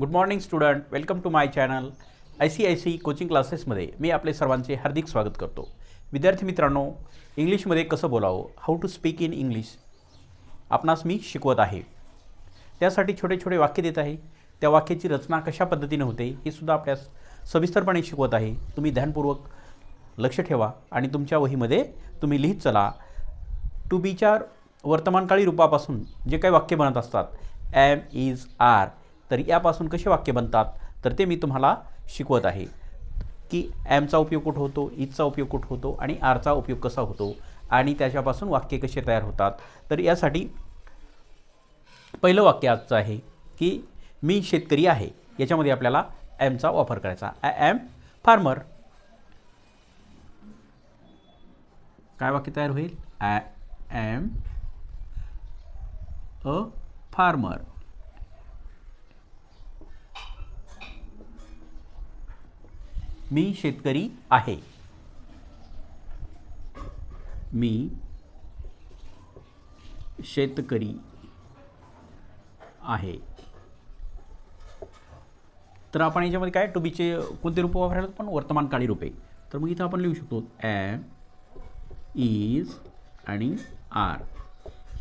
Good morning student welcome to my channel I C I C coaching क्लासेसमध्ये मी आपले सर्वांचे हार्दिक स्वागत करतो. विद्यार्थी मित्रांनो इंग्लिशमध्ये कसं बोलावं? How to speak in English आपणास मी शिकवत आहे. त्यासाठी छोटे छोटे वाक्य देत आहे. त्या वाक्याची रचना कशा पद्धतीने होते हे सुद्धा आपल्यास सविस्तरपणे शिकवत आहे. तुम्ही ध्यानपूर्वक लक्ष ठेवा आणि तुमच्या वहीमध्ये तुम्ही लिहित चला. टू बीच्या वर्तमानकाळी रूपापासून जे काही वाक्य बनत असतात ॲम इज आर तर यापासून कसे वाक्य बनतात? तर ते मी तुम्हाला शिकवत आहे. की ॲमचा उपयोग कुठं होतो इजचा उपयोग कुठं होतो आणि आरचा उपयोग कसा होतो आणि त्याच्यापासून वाक्य कसे तयार होतात? तर यासाठी पहिलं वाक्य आजचं आहे की मी शेतकरी आहे. याच्यामध्ये आपल्याला ॲमचा वापर करायचा. I am farmer. काय वाक्य तयार होईल? I am a farmer. मी शेतकरी आहे. मी शेतकरी आहे. तर आपण याच्यामध्ये काय? टू बीचे कोणते रूप वापरायला? पण वर्तमानकाळी रूपे. तर मग इथं आपण लिहू शकतो ॲम इज आणि आर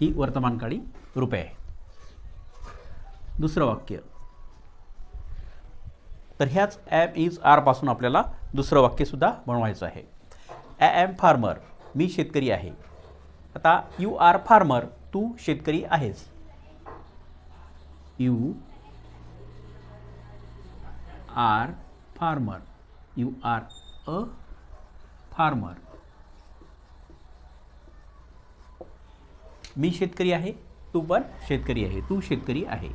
ही वर्तमानकाळी रूपे आहे. दुसरं वाक्य. तर ह्याच ॲम इज आरपासून आपल्याला दुसरं वाक्यसुद्धा बनवायचं आहे. ॲम फार्मर मी शेतकरी आहे. आता यू आर फार्मर तू शेतकरी आहेस. You are farmer you are a farmer. मी शेतकरी आहे तू पण शेतकरी आहे तू शेतकरी आहे.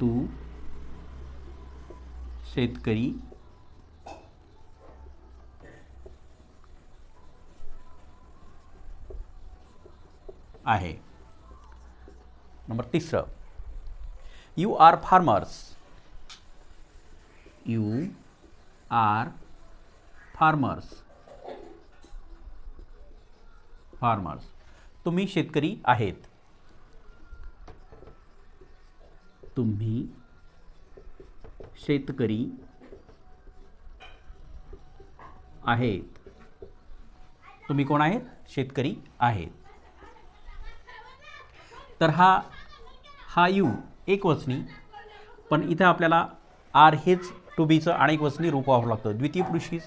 तू शेतकरी आहे। नंबर तिसरं you are farmers you are farmers farmers तुम्ही शेतकरी आहेत. तुम्ही शेतकरी आहेत. तुम्ही कोण आहेत? शेतकरी आहेत. तर हा हा यू एक वचनी. पण इथं आपल्याला आर हेच टू बीचं अनेक वचनी रूप वापरावं लागतं. द्वितीय पुरुषी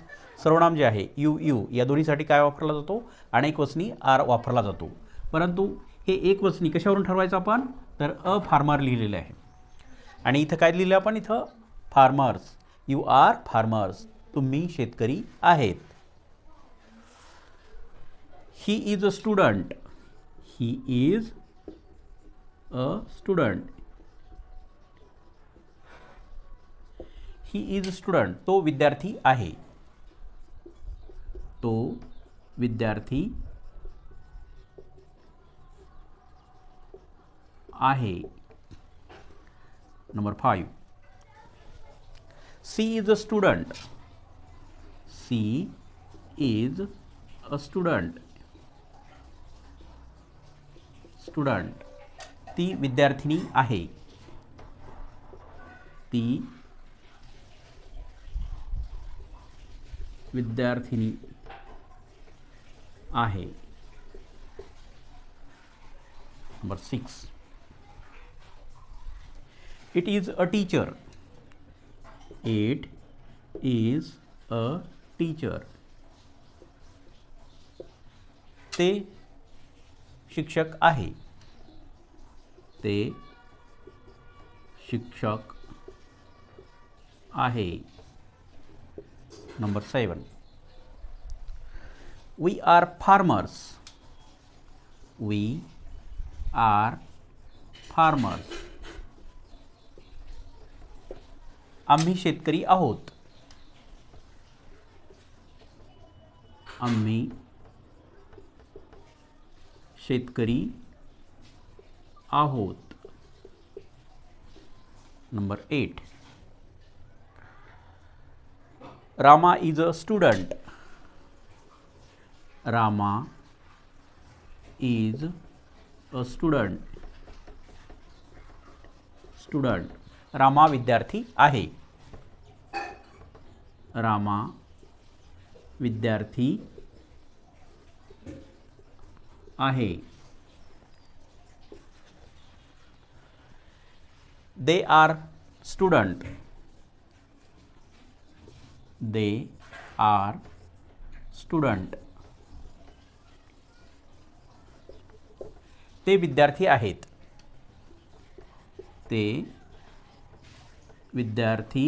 सर्वनाम जे आहे यू यू या दोन्हीसाठी काय वापरला जातो? अनेक वचनी आर वापरला जातो. परंतु हे एक वचनी कशावरून ठरवायचं आपण? तर अ फार्मर लिहिलेलं आहे. आणि इथं काय लिहिलं आपण? इथं फार्मर्स. यू आर फार्मर्स तुम्ही शेतकरी आहेत. He is a student he is a student he is student तो विद्यार्थी आहे. तो विद्यार्थी आहे. Number five she is a student she is a student student ती विद्यार्थिनी आहे. ती विद्यार्थिनी आहे. Number six it is a teacher it is a teacher ते शिक्षक आहे ते शिक्षक आहे number seven we are farmers we are farmers आम्ही शेतकरी आहोत. आम्ही शेतकरी आहोत. Number eight. Rama is a student. Rama is a student. Student. Rama विद्यार्थी आहे. रामा विद्यार्थी आहे. They are student they are student ते विद्यार्थी आहेत. ते विद्यार्थी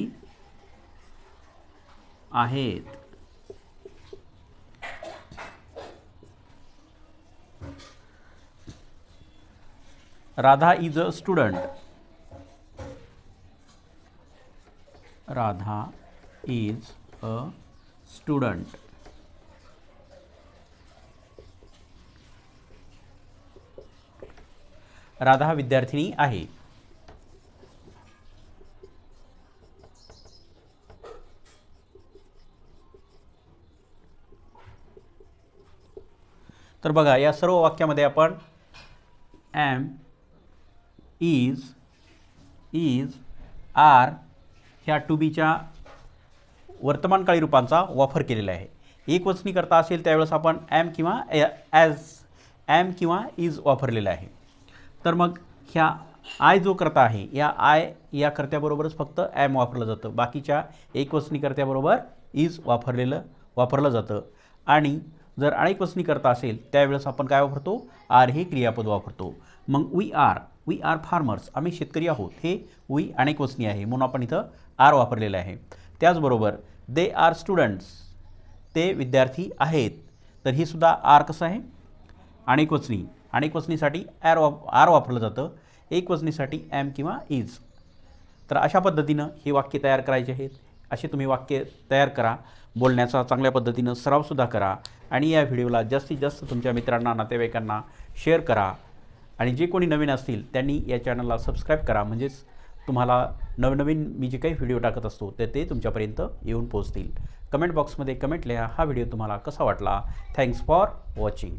आहेत. Radha is a student. Radha is a student. Radha विद्यार्थिनी आहे. तर बघा या सर्व वाक्यामध्ये आपण ॲम इज इज आर ह्या टू बीच्या वर्तमानकाळी रूपांचा वापर केलेला आहे. एक वचनी करता असेल त्यावेळेस आपण ॲम किंवा ॲज ॲम किंवा इज वापरलेला आहे. तर मग ह्या आय जो करता आहे या आय या कर्त्याबरोबरच फक्त ॲम वापरलं जातं. बाकीच्या एकवचनी कर्त्याबरोबर इज वापरलेलं वापरलं जातं. आणि जर अनेक वचनी करता असेल त्यावेळेस आपण काय वापरतो? आर हे क्रियापद वापरतो. मग we are we are farmers आम्ही शेतकरी आहोत. हे वी अनेक वचनी आहे. म्हणून आपण इथं आर वापरलेलं आहे. त्याचबरोबर दे आर स्टुडंट्स ते विद्यार्थी आहेत. तर ही सुद्धा आर कसं आहे? अनेकवचनी अनेकवचनीसाठी ॲर वाप आर वापरलं जातं. एकवचनीसाठी ॲम किंवा इज तर अशा पद्धतीनं हे वाक्य तयार करायचे आहेत. असे तुम्ही वाक्य तयार करा. बोलण्याचा चांगल्या पद्धतीनं सरावसुद्धा करा. आणि या व्हिडिओला जास्तीत जास्त तुमच्या मित्रांना नातेवाईकांना शेअर करा. आणि जे कोणी नवीन असतील त्यांनी या चॅनलला सबस्क्राईब करा. म्हणजेच तुम्हाला नवनवीन मी जे काही व्हिडिओ टाकत असतो ते ते तुमच्यापर्यंत येऊन पोहोचतील. कमेंट बॉक्समध्ये कमेंट लिहा. हा व्हिडिओ तुम्हाला कसा वाटला? Thanks for watching